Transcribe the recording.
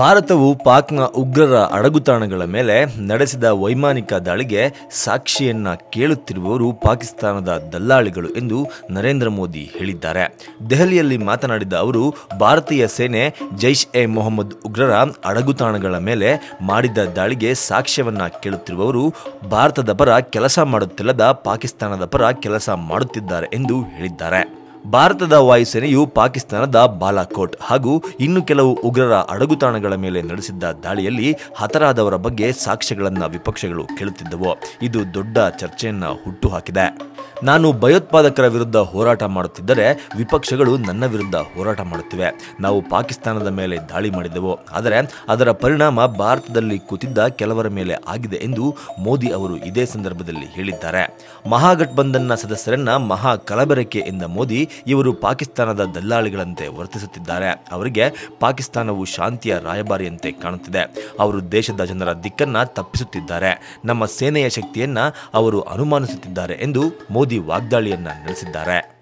ಭಾರತವು ಪಾಕ್ನ ಉಗ್ರರ ಅಡಗುತಾಣಗಳ ಮೇಲೆ ನಡೆಸಿದ ವೈಮಾನಿಕ ದಾಳಿಗೆ ಸಾಕ್ಷಿಯನ್ನ ಕೇಳುತ್ತಿರುವವರು ಪಾಕಿಸ್ತಾನದ ದಲ್ಲಾಳಿಗಳು ಎಂದು ನರೇಂದ್ರ ಮೋದಿ ಹೇಳಿದ್ದಾರೆ. ದೆಹಲಿಯಲ್ಲಿ ಮಾತನಾಡಿದ ಅವರು, ಭಾರತೀಯ ಸೇನೆ ಜೈಷ್ ಎ ಮೊಹಮ್ಮದ್ ಉಗ್ರರ ಅಡಗುತಾಣಗಳ ಮೇಲೆ ಮಾಡಿದ ದಾಳಿಗೆ ಸಾಕ್ಷ್ಯವನ್ನ ಕೇಳುತ್ತಿರುವವರು ಭಾರತದ ಪರ ಕೆಲಸ ಮಾಡುತ್ತಿಲ್ಲದ ಪಾಕಿಸ್ತಾನದ ಪರ ಕೆಲಸ ಮಾಡುತ್ತಿದ್ದಾರೆ ಎಂದು ಹೇಳಿದ್ದಾರೆ. ಭಾರತದ ವಾಯುಸೇನೆಯು ಪಾಕಿಸ್ತಾನದ ಬಾಲಾಕೋಟ್ ಹಾಗೂ ಇನ್ನು ಕೆಲವು ಉಗ್ರರ ಅಡಗುತಾಣಗಳ ಮೇಲೆ ನಡೆಸಿದ್ದ ದಾಳಿಯಲ್ಲಿ ಹತರಾದವರ ಬಗ್ಗೆ ಸಾಕ್ಷ್ಯಗಳನ್ನು ವಿಪಕ್ಷಗಳು ಕೇಳುತ್ತಿದ್ದವು. ಇದು ದೊಡ್ಡ ಚರ್ಚೆಯನ್ನು ಹುಟ್ಟುಹಾಕಿದೆ ನಾನು ಭಯೋತ್ಪಾದಕರ ವಿರುದ್ಧ ಹೋರಾಟ ಮಾಡುತ್ತಿದ್ದರೆ ವಿಪಕ್ಷಗಳು ನನ್ನ ವಿರುದ್ಧ ಹೋರಾಟ ಮಾಡುತ್ತಿವೆ. ನಾವು ಪಾಕಿಸ್ತಾನದ ಮೇಲೆ ದಾಳಿ ಮಾಡಿದೆವು. ಆದರೆ ಅದರ ಪರಿಣಾಮ ಭಾರತದಲ್ಲಿ ಕೂತಿದ್ದ ಕೆಲವರ ಮೇಲೆ ಆಗಿದೆ ಎಂದು ಮೋದಿ ಅವರು ಇದೇ ಸಂದರ್ಭದಲ್ಲಿ ಹೇಳಿದ್ದಾರೆ. ಮಹಾಗಠಬಂಧನ್ನ ಸದಸ್ಯರನ್ನ ಮಹಾ ಕಲಬೆರಕೆ ಎಂದ ಮೋದಿ ಇವರು ಪಾಕಿಸ್ತಾನದ ದಲ್ಲಾಳಿಗಳಂತೆ ವರ್ತಿಸುತ್ತಿದ್ದಾರೆ. ಅವರಿಗೆ ಪಾಕಿಸ್ತಾನವು ಶಾಂತಿಯ ರಾಯಭಾರಿಯಂತೆ ಕಾಣುತ್ತಿದೆ. ಅವರು ದೇಶದ ಜನರ ದಿಕ್ಕನ್ನ ತಪ್ಪಿಸುತ್ತಿದ್ದಾರೆ. ನಮ್ಮ ಸೇನೆಯ ಶಕ್ತಿಯನ್ನ ಅವರು ಅನುಮಾನಿಸುತ್ತಿದ್ದಾರೆ ಎಂದು ಮೋದಿ ವಾಗ್ದಾಳಿಯನ್ನ ನಡೆಸಿದ್ದಾರೆ.